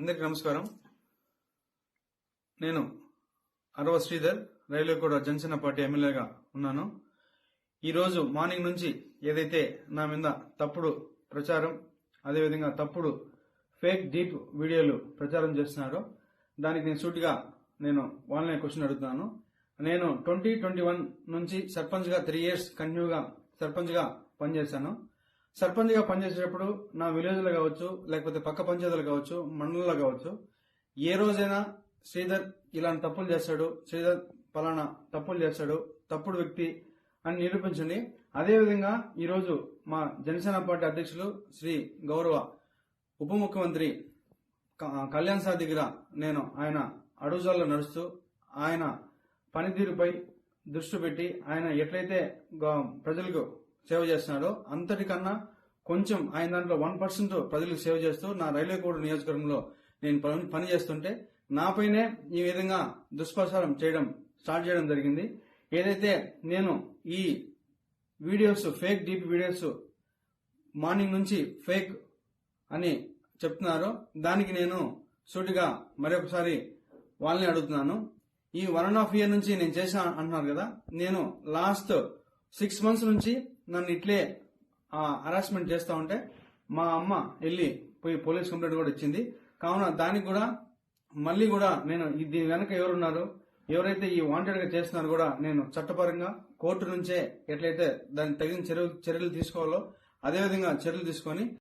అందరికి నమస్కారం. నేను అరవ శ్రీధర్ రైల్వే కూడా జనసేన పార్టీ ఎమ్మెల్యేగా ఉన్నాను. ఈరోజు మార్నింగ్ నుంచి ఏదైతే నా మీద తప్పుడు ప్రచారం అదేవిధంగా తప్పుడు ఫేక్ డీప్ వీడియోలు ప్రచారం చేస్తున్నారో దానికి నేను సూటిగా నేను వాళ్ళనే క్వశ్చన్ అడుగుతున్నాను. నేను ట్వంటీ ట్వంటీ వన్ నుంచి సర్పంచ్గా త్రీ ఇయర్స్ కంటిన్యూగా సర్పంచ్గా పనిచేశాను. సర్పంచ్గా పనిచేసేటప్పుడు నా విలేజ్లో కావచ్చు లేకపోతే పక్క పంచాయతీలు కావచ్చు మండలంలో కావచ్చు ఏ రోజైనా శ్రీధర్ ఇలాంటి తప్పులు చేస్తాడు శ్రీధర్ పలానా తప్పులు చేస్తాడు తప్పుడు వ్యక్తి అని నిరూపించండి. అదేవిధంగా ఈరోజు మా జనసేన పార్టీ అధ్యక్షులు శ్రీ గౌరవ ఉప ముఖ్యమంత్రి కళ్యాణ్ సార్ దగ్గర నేను ఆయన అడుగుజాల్లో నడుస్తూ ఆయన పనితీరుపై దృష్టి పెట్టి ఆయన ఎట్లయితే గ- ప్రజలకు సేవ చేస్తున్నాడో. అంతటికన్నా కొంచెం ఆయన దాంట్లో వన్ పర్సెంట్ ప్రజలకు సేవ చేస్తూ నా రైల్వే కోడ్ నియోజకవర్గంలో నేను పని- పని చేస్తుంటే నాపైనే ఈ విధంగా దుష్ప్రచారం చేయడం స్టార్ట్ చేయడం జరిగింది. ఏదైతే నేను ఈ videos fake deep videos morning నుంచి ఫేక్ అని చెప్తున్నారో దానికి నేను సూటిగా మరొకసారి వాళ్ళని అడుగుతున్నాను. ఈ వన్ అండ్ హాఫ్ ఇయర్ నుంచి నేను చేసిన అంటున్నారు కదా నేను లాస్ట్ సిక్స్ మంత్స్ నుంచి నన్ను ఇట్లే హరాస్మెంట్ చేస్తూ ఉంటే మా అమ్మ వెళ్ళి పోయి పోలీస్ కంప్లైంట్ కూడా ఇచ్చింది. కావున దానికి కూడా మళ్ళీ కూడా నేను ఈ- దీని వెనక ఎవరున్నారు ఎవరైతే ఈ వాంటెడ్గా చేస్తున్నారో కూడా నేను చట్టపరంగా కోర్టు నుంచే ఎట్లయితే దానికి తగిన చర్యలు చర్యలు తీసుకోవాలో అదేవిధంగా చర్యలు తీసుకొని